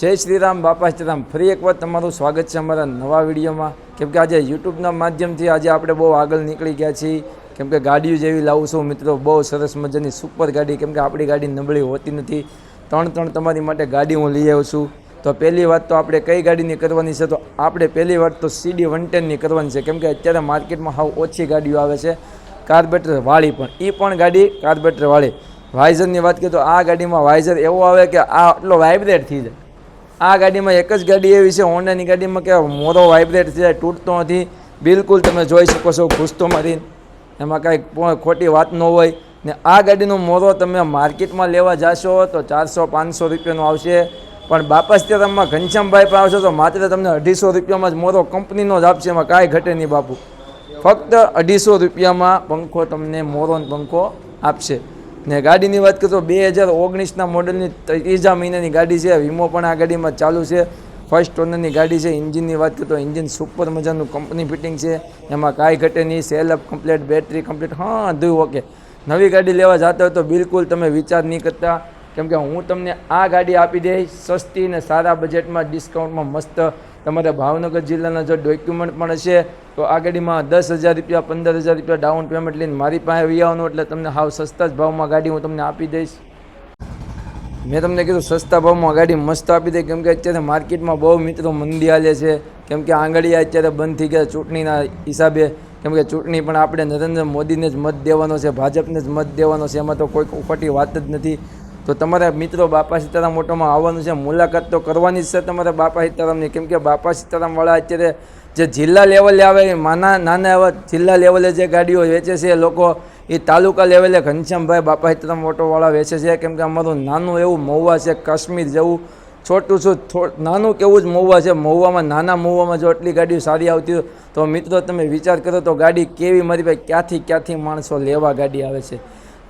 જય શ્રી રામ બાપા શ્રીરામ. ફરી એકવાર તમારું સ્વાગત છે અમારા નવા વિડીયોમાં. કેમ કે આજે યુટ્યુબના માધ્યમથી આજે આપણે બહુ આગળ નીકળી ગયા છીએ. કેમ કે ગાડીઓ જેવી લાવું છું મિત્રો, બહુ સરસ મજાની સુપર ગાડી. કેમ કે આપણી ગાડી નબળી હોતી નથી. ત્રણ ત્રણ તમારી માટે ગાડી હું લઈ આવ્યો છું. તો પહેલી વાત તો આપણે કઈ ગાડીની કરવાની છે? તો આપણે પહેલી વાત તો સીડી વન ટેનની કરવાની છે. કેમ કે અત્યારે માર્કેટમાં હાવ ઓછી ગાડીઓ આવે છે. કાર્બેટર વાળી પણ. એ પણ ગાડી કાર્બેટર વાળી. વાઇઝરની વાત કરીએ તો આ ગાડીમાં વાઇઝર એવો આવે કે આ આટલો વાઇબ્રેટ થઈ જાય. આ ગાડીમાં એક જ ગાડી એવી છે, હોન્ડાની ગાડીમાં કે મોરો વાઇબ્રેટ છે, તૂટતો નથી. બિલકુલ તમે જોઈ શકો છો નથી. એમાં કાંઈ ખોટી વાત ન હોય. ને આ ગાડીનો મોરો તમે માર્કેટમાં લેવા જાશો તો ચારસો, પાંચસો રૂપિયાનો આવશે. પણ બાપા સીતારામમાં ઘનશ્યામભાઈ પણ આવશે તો માત્ર તમને અઢીસો રૂપિયામાં જ મોરો કંપનીનો જ આપશે, એમાં કાંઈ ઘટે નહીં બાપુ. ફક્ત અઢીસો રૂપિયામાં પંખો તમને મોરોનો પંખો આપશે. ને ગાડીની વાત કરતો બે હજાર ઓગણીસના મોડલની ત્રીજા મહિનાની ગાડી છે. વીમો પણ આ ગાડીમાં ચાલુ છે. ફર્સ્ટ ઓનરની ગાડી છે. ઇન્જિનની વાત કરતો ઇન્જિન સુપર મજાનું કંપની ફિટિંગ છે. એમાં કાંઈ ઘટે નહીં. સેલઅપ કમ્પ્લીટ, બેટરી કમ્પ્લીટ, હા ધું ઓકે. નવી ગાડી લેવા જતા હોય તો બિલકુલ તમે વિચાર નહીં કરતા. કેમ કે હું તમને આ ગાડી આપી દઈશ સસ્તી ને સારા બજેટમાં, ડિસ્કાઉન્ટમાં મસ્ત તમારે ભાવનગર જિલ્લાના જો ડોક્યુમેન્ટ પણ હશે તો આ ગાડીમાં દસ હજાર રૂપિયા, પંદર હજાર રૂપિયા ડાઉન પેમેન્ટ લઈને મારી પાસે આવી આવવાનું એટલે તમને હાવ સસ્તા જ ભાવમાં ગાડી હું તમને આપી દઈશ. મેં તમને કીધું સસ્તા ભાવમાં ગાડી મસ્ત આપી દઈ કેમ કે અત્યારે માર્કેટમાં બહુ મિત્રો મંદી હાલે છે. કેમ કે આંગળીયા અત્યારે બંધ થઈ ગયા ચૂંટણીના હિસાબે. કેમ કે ચૂંટણી પણ આપણે નરેન્દ્ર મોદીને જ મત દેવાનો છે, ભાજપને જ મત દેવાનો છે, એમાં તો કોઈ ખોટી વાત જ નથી. તો તમારા મિત્રો બાપા સીતારામ મોટોમાં આવવાનું છે. મુલાકાત તો કરવાની જ છે તમારે બાપા સીતારામની. કેમ કે બાપા સીતારામવાળા અત્યારે જે જિલ્લા લેવલે આવે, નાના નાના એવા જિલ્લા લેવલે જે ગાડીઓ વેચે છે એ લોકો એ તાલુકા લેવલે ઘનશ્યામભાઈ બાપા સીતારામ ઓટોવાળા વેચે છે. કેમ કે અમારું નાનું એવું મહુવા છે, કાશ્મીર જેવું છોટું છું. નાનું કેવું જ મહુવા છે. મહુવામાં, નાના મહુવામાં જો આટલી ગાડીઓ સારી આવતી હોય તો મિત્રો તમે વિચાર કરો તો ગાડી કેવી મારી ભાઈ ક્યાંથી ક્યાંથી માણસો લેવા ગાડી આવે છે.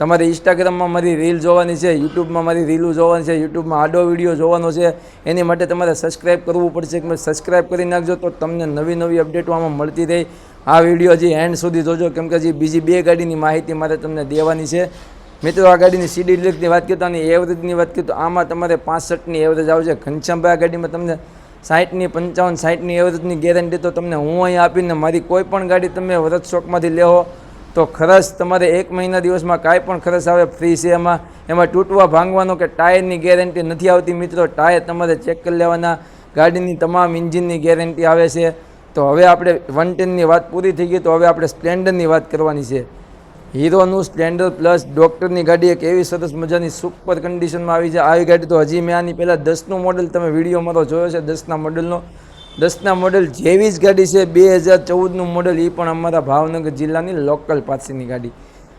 તમારે ઇન્સ્ટાગ્રામમાં મારી રીલ જોવાની છે યુટ્યુબમાં મારી રીલો જોવાની છે યુટ્યુબમાં આડો વીડિયો જોવાનો છે, એની માટે તમારે સબસ્ક્રાઈબ કરવું પડશે. કે સબસ્ક્રાઈબ કરી નાખજો તો તમને નવી નવી અપડેટો આમાં મળતી રહે. આ વીડિયો હજી એન્ડ સુધી જોજો, કેમ કે હજી બીજી બે ગાડીની માહિતી મારે તમને દેવાની છે. મિત્રો, આ ગાડીની સીડી ડિલેક્ટની વાત કરતા અને એવરેજની વાત કરતો આમાં તમારે પાંસઠની એવરેજ આવશે. ઘનશ્યામભાઈ આ ગાડીમાં તમને સાઠની પંચાવન સાઠની એવરેજની ગેરંટી તો તમને હું અહીં આપીને મારી કોઈ પણ ગાડી તમે વરદ શોકમાંથી લેવો તો ખર્ચ તમારે એક મહિના દિવસમાં કાંઈ પણ ખર્ચ આવે ફ્રી છે એમાં. એમાં તૂટવા ભાંગવાનો કે ટાયરની ગેરંટી નથી આવતી મિત્રો. ટાયર તમારે ચેક કરી લેવાના. ગાડીની તમામ ઇન્જિનની ગેરંટી આવે છે. તો હવે આપણે વન ટેનની વાત પૂરી થઈ ગઈ, તો હવે આપણે સ્પ્લેન્ડરની વાત કરવાની છે. હીરોનું સ્પ્લેન્ડર પ્લસ ડૉક્ટરની ગાડી એક એવી સરસ મજાની સુપર કન્ડિશનમાં આવી છે. આવી ગાડી તો હજી મેં આની પહેલાં દસનું મોડલ તમે વીડિયો મારો જોયો છે, દસના મોડલનો દસના મોડલ જેવી જ ગાડી છે. બે હજાર ચૌદનું મોડલ એ પણ અમારા ભાવનગર જિલ્લાની લોકલ પાસેની ગાડી.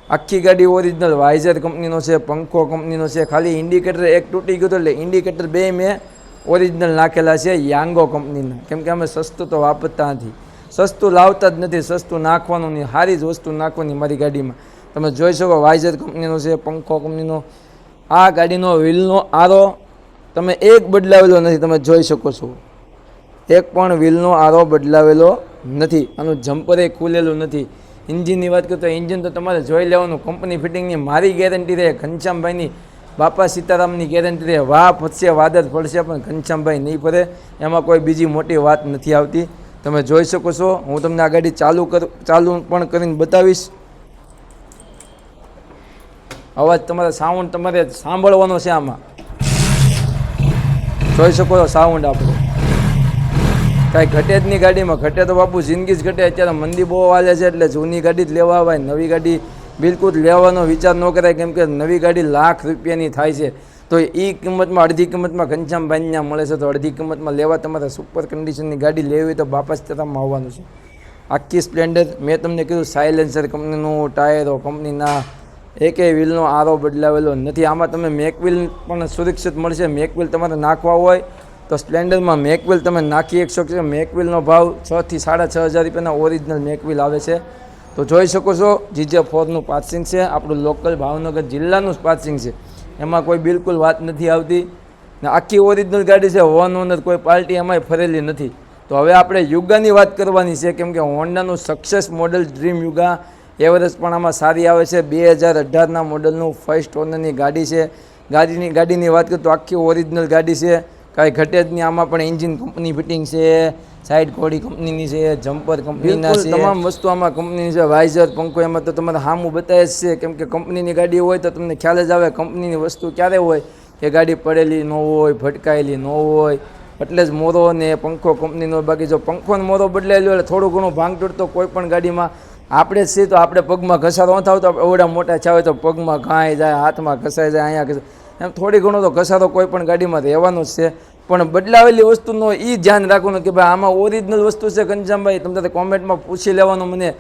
આખી ગાડી ઓરિજિનલ વાઇઝર કંપનીનો છે પંખો કંપનીનો છે. ખાલી ઇન્ડિકેટર એક તૂટી ગયું એટલે ઇન્ડિકેટર બે મેં ઓરિજિનલ નાખેલા છે યાંગો કંપનીના કેમ કે અમે સસ્તું તો વાપરતા નથી. સસ્તું લાવતા જ નથી, સસ્તું નાખવાનું નહીં સારી જ વસ્તુ નાખવાની મારી ગાડીમાં. તમે જોઈ શકો વાઇઝર કંપનીનો છે પંખો કંપનીનો આ ગાડીનો વ્હીલનો આરો તમે એક બદલાવેલો નથી, તમે જોઈ શકો છો. એક પણ વ્હીલનો આરો બદલાવેલો નથી આનું જમ્પરે ખુલેલું નથી. ઇન્જિનની વાત કરીએ તો ઇન્જિન તો તમારે જોઈ લેવાનું. કંપની ફિટિંગની મારી ગેરંટી રહે, ઘનશ્યામભાઈની, બાપા સીતારામની ગેરંટી રહે. વાહ પડશે વાદળ પડશે પણ ઘનશ્યામભાઈ નહીં ફરે. એમાં કોઈ બીજી મોટી વાત નથી આવતી. તમે જોઈ શકો છો, હું તમને આ ગાડી ચાલુ કર, ચાલુ પણ કરીને બતાવીશ. અવાજ તમારે સાઉન્ડ તમારે સાંભળવાનો છે આમાં. જોઈ શકો છો સાઉન્ડ આપણો. કાંઈ ઘટે જ નહીં ગાડીમાં. ઘટે તો બાપુ, જિંદગી જ ઘટે. અત્યારે મંદી બહુ વાલે છે એટલે જૂની ગાડી જ લેવા આવે, નવી ગાડી બિલકુલ લેવાનો વિચાર ન કરાય, કેમ કે નવી ગાડી લાખ રૂપિયાની થાય છે. તો એ કિંમતમાં, અડધી કિંમતમાં ઘનશ્યામભાઈ ત્યાં મળે છે, તો અડધી કિંમતમાં લેવા તમારે સુપર કન્ડિશનની ગાડી લેવી તો બાપસ સીતારામમાં આવવાનું છે. આખી સ્પ્લેન્ડર, મેં તમને કીધું સાયલેન્સર કંપનીનું ટાયરો, કંપનીના એકેય વ્હીલનો આરો બદલાવેલો નથી. આમાં તમે મેકવ્હીલ પણ સુરક્ષિત મળશે. મેકવ્હીલ તમારે નાખવા હોય તો સ્પ્લેન્ડરમાં મેકવિલ તમે નાખી એક શકો છો. મેકવિલનો ભાવ છથી સાડા છ હજાર રૂપિયાના ઓરિજિનલ મેકવિલ આવે છે. તો જોઈ શકો છો, જીજે ફોરનું પાર્સિંગ છે. આપણું લોકલ ભાવનગર જિલ્લાનું જ પાર્સિંગ છે. એમાં કોઈ બિલકુલ વાત નથી આવતી. ને આખી ઓરિજિનલ ગાડી છે. વન ઓનર કોઈ પાર્ટી એમાંય ફરેલી નથી. તો હવે આપણે યુગાની વાત કરવાની છે, કેમ કે હોન્ડાનું success model dream Yuga average પણ આમાં સારી આવે છે. બે હજાર અઢારના મોડલનું ફર્સ્ટ ઓનરની ગાડી છે. ગાડીની ગાડીની વાત કરીએ તો આખી ઓરિજિનલ ગાડી છે. કાંઈ ઘટે જ નહીં. આમાં પણ એન્જિન કંપની ફિટિંગ છે સાઈડ કોડી કંપનીની છે જમ્પર કંપનીના છે. તમામ વસ્તુ આમાં કંપનીની છે. વાઇઝર પંખો એમાં તો તમારે હામું બતાવે જ છે. કેમ કે કંપનીની ગાડી હોય તો તમને ખ્યાલ જ આવે કંપનીની વસ્તુ ક્યારે હોય કે ગાડી પડેલી ન હોય ભટકાયેલી ન હોય. એટલે જ મોરો ને પંખો કંપનીનો બાકી જો પંખો ને મોરો બદલાયેલો એટલે થોડું ઘણું ભાંગ તો કોઈ પણ ગાડીમાં આપણે જ છીએ. તો આપણે પગમાં ઘસારો ન થાવ તો ઓવડા મોટા છાવે તો પગમાં ઘાય જાય હાથમાં ઘસાઈ જાય અહીંયા ઘસાય. એમ થોડી ઘણો તો ઘસારો કોઈ પણ ગાડીમાં રહેવાનો જ છે. પણ બદલાવેલી વસ્તુનો એ ધ્યાન રાખવાનું કે ભાઈ આમાં ઓરિજિનલ વસ્તુ છે ઘનશ્યામભાઈ તમને કોમેન્ટમાં પૂછી લેવાનું મને.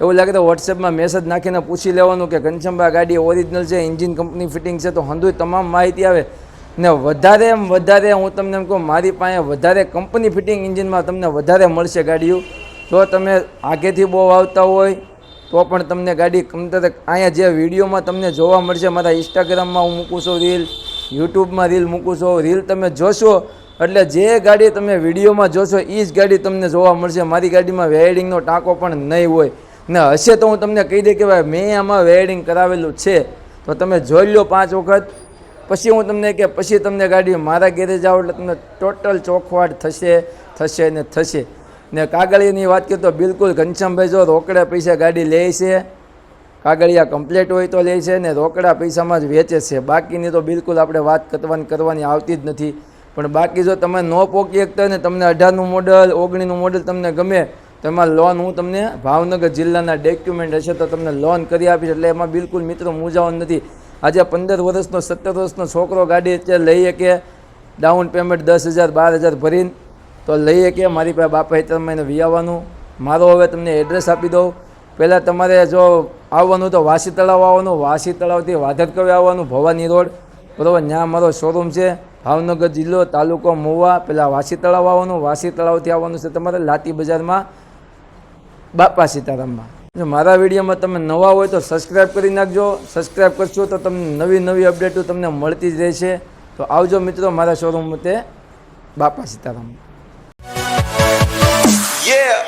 એવું લાગે તો વોટ્સએપમાં મેસેજ નાખીને પૂછી લેવાનું કે ઘનશ્યામભાઈ ગાડી ઓરિજિનલ છે એન્જિન કંપની ફિટિંગ છે, તો હંધુ તમામ માહિતી આવે. ને વધારે એમ વધારે હું તમને એમ કહું, મારી પાસે વધારે કંપની ફિટિંગ એન્જિનમાં તમને વધારે મળશે ગાડીઓ. જો તમે આગેથી બહુ આવતા હોય તો પણ તમને ગાડી કમતર અહીંયા જે વિડીયોમાં તમને જોવા મળશે, મારા ઇન્સ્ટાગ્રામમાં હું મૂકું છું રીલ યુટ્યુબમાં રીલ મૂકું છું. રીલ તમે જોશો, એટલે જે ગાડી તમે વિડીયોમાં જોશો એ જ ગાડી તમને જોવા મળશે. મારી ગાડીમાં વેડિંગનો ટાંકો પણ નહીં હોય. ને હશે તો હું તમને કહી દઈ કે ભાઈ, મેં આમાં વેડિંગ કરાવેલું છે. તો તમે જોઈ લો પાંચ વખત. પછી હું તમને કે, પછી તમને ગાડી મારા ગેરેજ આવો એટલે તમને ટોટલ ચોખવાટ થશે થશે ને થશે. ને કાગળિયાની વાત કરીએ તો બિલકુલ ઘનશ્યામભાઈ જો રોકડા પૈસા ગાડી લે છે, કાગળિયા કમ્પ્લેટ હોય તો લે છે ને રોકડા પૈસામાં જ વેચે છે. બાકીની તો બિલકુલ આપણે વાત કરવાની કરવાની આવતી જ નથી. પણ બાકી જો તમે ન પોકી શકતા ને તમને અઢારનું મોડલ ઓગણીનું મોડલ તમને ગમે, તો એમાં લોન હું તમને ભાવનગર જિલ્લાના ડોક્યુમેન્ટ હશે તો તમને લોન કરી આપીશ. એટલે એમાં બિલકુલ મિત્રો મૂંઝાવણ નથી. આજે પંદર વર્ષનો, સત્તર વર્ષનો છોકરો ગાડી અત્યારે લઈએ કે ડાઉન પેમેન્ટ દસ હજાર, બાર હજાર ભરીને તો લઈએ કે મારી પાસે બાપા તમે એને વિયાવાનું. મારો હવે તમને એડ્રેસ આપી દઉં. પહેલાં તમારે જો આવવાનું તો વાસી તળાવ આવવાનું, વાસી તળાવથી વાધરકવે આવવાનું, ભવાની રોડ. બરાબર ત્યાં મારો શોરૂમ છે. ભાવનગર જિલ્લો, તાલુકો મહુવા. પહેલાં વાસી તળાવ આવવાનું, વાસી તળાવથી આવવાનું છે તમારે લાતી બજારમાં, બાપા સીતારામમાં. મારા વિડીયોમાં તમે નવા હોય તો સબસ્ક્રાઈબ કરી નાખજો. સબસ્ક્રાઈબ કરશો તો તમને નવી નવી અપડેટો તમને મળતી જ રહેશે. તો આવજો મિત્રો, મારા શોરૂમ તે બાપા સીતારામ. Yeah.